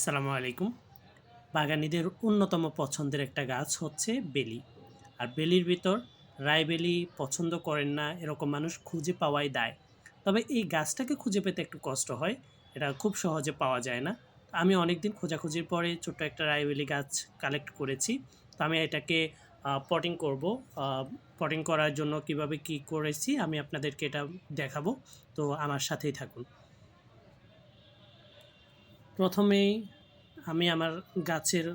আসসালামু আলাইকুম। বাগানিদের অন্যতম পছন্দের একটা গাছ হচ্ছে বেলি। আর বেলির ভিতর রায়বেলি পছন্দ করেন না, এরকম মানুষ খুঁজে পাওয়াই দায়। তবে এই গাছটাকে খুঁজে পেতে একটু কষ্ট হয়, এটা খুব সহজে পাওয়া যায় না। আমি অনেক দিন খোঁজাখুঁজির পরে ছোট্ট একটা রায়বেলি গাছ কালেক্ট করেছি। তো আমি এটাকে পটিং করব। পটিং করার জন্য কীভাবে কি করেছি আমি আপনাদেরকে এটা দেখাবো। তো আমার সাথেই থাকুন। প্রথমেই আমি আমার গাছের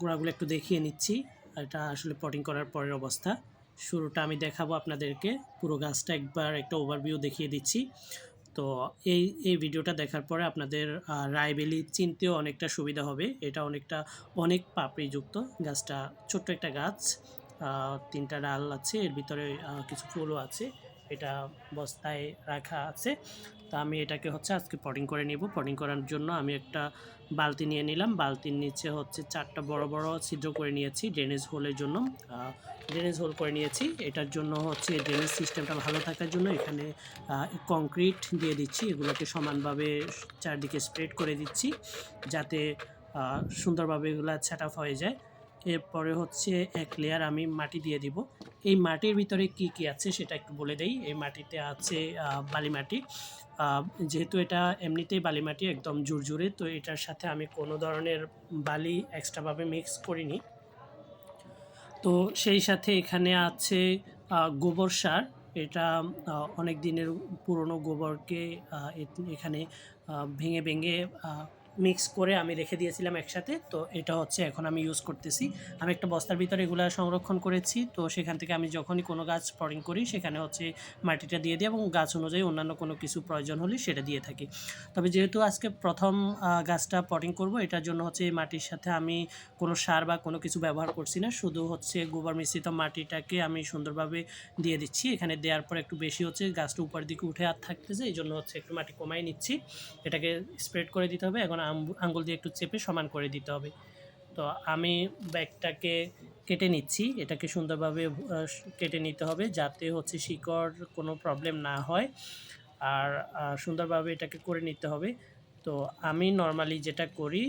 গোড়াগুলো একটু দেখিয়ে নিচ্ছি এটা আসলে পটিং করার পরের অবস্থা। শুরুটা আমি দেখাবো আপনাদেরকে, পুরো গাছটা একবার একটা ওভারভিউ দেখিয়ে দিচ্ছি। তো এই এই ভিডিওটা দেখার পরে আপনাদের রায়বেলি চিনতেও অনেকটা সুবিধা হবে। এটা অনেকটা, অনেক পাপড়িযুক্ত। গাছটা ছোট্ট একটা গাছ তিনটা ডাল আছে, এর ভিতরে কিছু ফুলও আছে। এটা বস্তায় রাখা আছে। তো আমি এটাকে হচ্ছে আজকে পটিং করে নিব। পটিং করার জন্য আমি একটা বালতি নিয়ে নিলাম। বালতির নিচে হচ্ছে চারটা বড় বড় ছিদ্র করে নিয়েছি ড্রেনেজ হোলের জন্য। ড্রেনেজ হোল করে নিয়েছি। এটার জন্য হচ্ছে ড্রেনেজ সিস্টেমটা ভালো থাকার জন্য এখানে কংক্রিট দিয়ে দিচ্ছি। এগুলোকে সমানভাবে চারদিকে স্প্রেড করে দিচ্ছি যাতে সুন্দরভাবে এগুলো সেট হয়ে যায়। এরপরে হচ্ছে এক লেয়ার আমি মাটি দিয়ে দিব। এই মাটির ভিতরে কি কি আছে সেটা একটু বলে দেই। এই মাটিতে আছে বালি মাটি। যেহেতু এটা এমনিতেই বালি মাটি, একদম জুরজুরে তো এটার সাথে আমি কোনো ধরনের বালি এক্সট্রাভাবে মিক্স করিনি। তো সেই সাথে এখানে আছে গোবর সার। এটা অনেক দিনের পুরনো গোবরকে এখানে ভেঙে ভেঙে মিক্স করে আমি রেখে দিয়েছিলাম একসাথে। তো এটা হচ্ছে এখন আমি ইউজ করতেছি। আমি একটা বস্তার ভিতরে এগুলো সংরক্ষণ করেছি। তো সেখান থেকে আমি যখনই কোনো গাছ স্পটিং করি, সেখানে হচ্ছে মাটিটা দিয়ে দিই এবং গাছ অনুযায়ী অন্যান্য কোনো কিছু প্রয়োজন হলে সেটা দিয়ে থাকি। তবে যেহেতু আজকে প্রথম গাছটা পটিং করব, এটার জন্য হচ্ছে মাটির সাথে আমি কোনো সার বা কোনো কিছু ব্যবহার করছি না। শুধু হচ্ছে গোবর মিশ্রিত মাটিটাকে আমি সুন্দরভাবে দিয়ে দিচ্ছি। এখানে দেওয়ার পর একটু বেশি হচ্ছে গাছটা উপর দিকে উঠে আর থাকতেছে। এই জন্য হচ্ছে একটু মাটি কমাই নিচ্ছি। এটাকে স্প্রেড করে দিতে হবে। এখন আঙ্গুল দিয়ে একটু চেপে সমান করে দিতে হবে। তো আমি ব্যাগটাকে কেটে নিচ্ছি। এটাকে সুন্দরভাবে কেটে নিতে হবে যাতে হচ্ছে শিকড় কোনো প্রবলেম না হয়। আর সুন্দরভাবে এটাকে করে নিতে হবে। তো আমি নর্মালি যেটা করি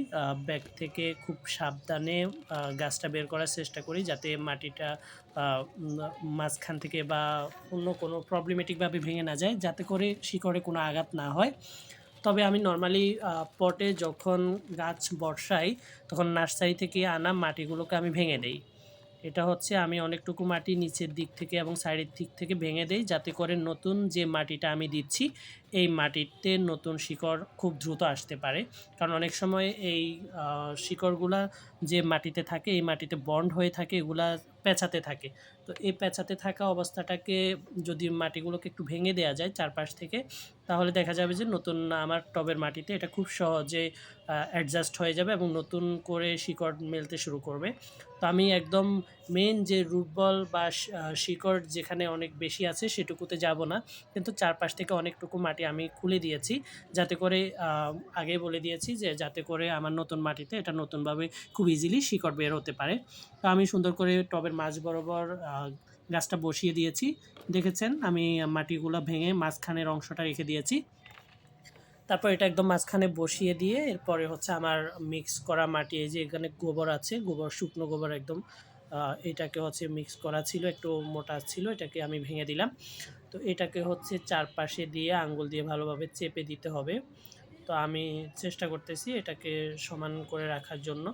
ব্যাগ থেকে খুব সাবধানে গাছটা বের করার চেষ্টা করি যাতে মাটিটা মাঝখান থেকে বা অন্য কোনো প্রবলেমেটিকভাবে ভেঙে না যায়। যাতে করে শিকড়ে কোনো আঘাত না হয়। তবে আমি নর্মালি পটে যখন গাছ বর্ষাই তখন নার্সারি থেকে আনা মাটিগুলোকে আমি ভেঙে দেই। এটা হচ্ছে আমি অনেকটুকু মাটি নিচের দিক থেকে এবং সাইডের দিক থেকে ভেঙে দেই, যাতে করে নতুন যে মাটিটা আমি দিচ্ছি এই মাটিতে নতুন শিকড় খুব দ্রুত আসতে পারে। কারণ অনেক সময় এই শিকড়গুলা যে মাটিতে থাকে, এই মাটিতে বন্ড হয়ে থাকে, এগুলা পেঁচাতে থাকে। তো এই পেঁচাতে থাকা অবস্থাটাকে যদি মাটিগুলোকে একটু ভেঙে দেওয়া যায় চারপাশ থেকে, তাহলে দেখা যাবে যে নতুন আমার টবের মাটিতে এটা খুব সহজে অ্যাডজাস্ট হয়ে যাবে এবং নতুন করে শিকড় মেলতে শুরু করবে। তো আমি একদম মেন যে রুটবল বা শিকড় যেখানে অনেক বেশি আছে সেটুকুতে যাব না। কিন্তু চারপাশ থেকে অনেকটুকু মাটি আমি খুলে দিয়েছি। যাতে করে আগে বলে দিয়েছি যে যাতে করে আমার নতুন মাটিতে এটা নতুনভাবে খুব ইজিলি শিকড় বের হতে পারে। তো আমি সুন্দর করে টবের মাঝ বরাবর গাছটা বসিয়ে দিয়েছি। দেখেছেন? আমি মাটিগুলো ভেঙে মাঝখানের অংশটা রেখে দিয়েছি। তারপর এটা একদম মাঝখানে বসিয়ে দিয়ে এরপরে হচ্ছে আমার মিক্স করা মাটি, এই যে এখানে গোবর আছে, গোবর, শুকনো গোবর একদম। এটাকে হচ্ছে মিক্স করা ছিল, একটু মোটা ছিল, এটাকে আমি ভেঙে দিলাম। তো এটাকে হচ্ছে চারপাশে দিয়ে আঙ্গুল দিয়ে ভালোভাবে চেপে দিতে হবে। তো আমি চেষ্টা করতেছি এটাকে সমান করে রাখার জন্য।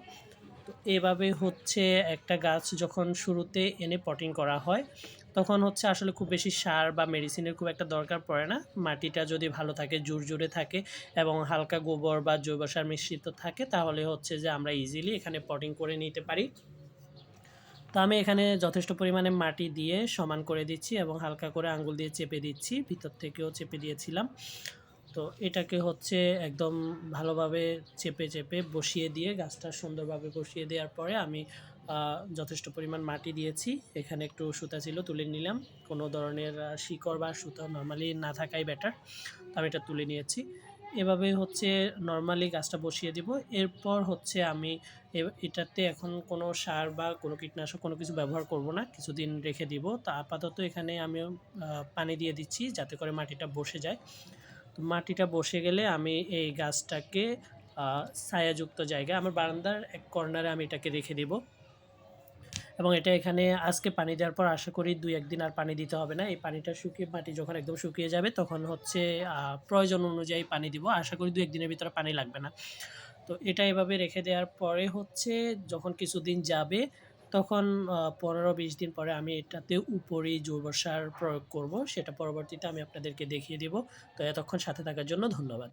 তো এভাবে হচ্ছে একটা গাছ যখন শুরুতে এনে পটিং করা হয়, তখন হচ্ছে আসলে খুব বেশি সার বা মেডিসিনের খুব একটা দরকার পড়ে না। মাটিটা যদি ভালো থাকে জুড়জুড়ে থাকে এবং হালকা গোবর বা জৈব সার মিশ্রিত থাকে, তাহলে হচ্ছে যে আমরা ইজিলি এখানে পটিং করে নিতে পারি। তো আমি এখানে যথেষ্ট পরিমাণে মাটি দিয়ে সমান করে দিচ্ছি এবং হালকা করে আঙ্গুল দিয়ে চেপে দিচ্ছি, ভিতর থেকেও চেপে দিয়েছিলাম। তো এটাকে হচ্ছে একদম ভালোভাবে চেপে চেপে বসিয়ে দিয়ে, গাছটা সুন্দরভাবে বসিয়ে দেওয়ার পরে আমি যথেষ্ট পরিমাণ মাটি দিয়েছি। এখানে একটু সুতা ছিল, তুলে নিলাম। কোনো ধরনের শিকড় বা সুতা নর্মালি না থাকাই বেটার তো আমি এটা তুলে নিয়েছি। এভাবে হচ্ছে নর্মালি গাছটা বসিয়ে দিব। এরপর হচ্ছে আমি এটাতে এখন কোনো সার বা কোনো কীটনাশক কোনো কিছু ব্যবহার করব না, কিছুদিন রেখে দিব। তা আপাতত এখানে আমি পানি দিয়ে দিচ্ছি যাতে করে মাটিটা বসে যায়। তো মাটিটা বসে গেলে আমি এই গাছটাকে ছায়াযুক্ত জায়গা আমার বারান্দার এক কর্নারে আমি এটাকে রেখে দিব। এবং এটা এখানে আজকে পানি দেওয়ার পর আশা করি দুই একদিন আর পানি দিতে হবে না। এই পানিটা শুকিয়ে, মাটি যখন একদম শুকিয়ে যাবে তখন হচ্ছে প্রয়োজন অনুযায়ী পানি দিব। আশা করি দু একদিনের ভিতরে পানি লাগবে না। তো এটা এভাবে রেখে দেওয়ার পরে হচ্ছে যখন কিছুদিন যাবে তখন পনেরো বিশ দিন পরে আমি এটাতে উপরেই জৈব সার প্রয়োগ করব। সেটা পরবর্তীতে আমি আপনাদেরকে দেখিয়ে দেব। তো এতক্ষণ সাথে থাকার জন্য ধন্যবাদ।